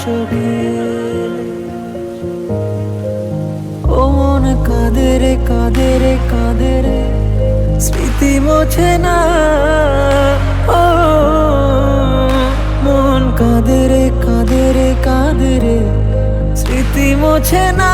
চোখে ও মন কাঁদে রে কাঁদে রে কাঁদে রে, স্মৃতি মোছে না। ও মন কাঁদে রে কাঁদে রে কাঁদে রে, স্মৃতি মোছে না।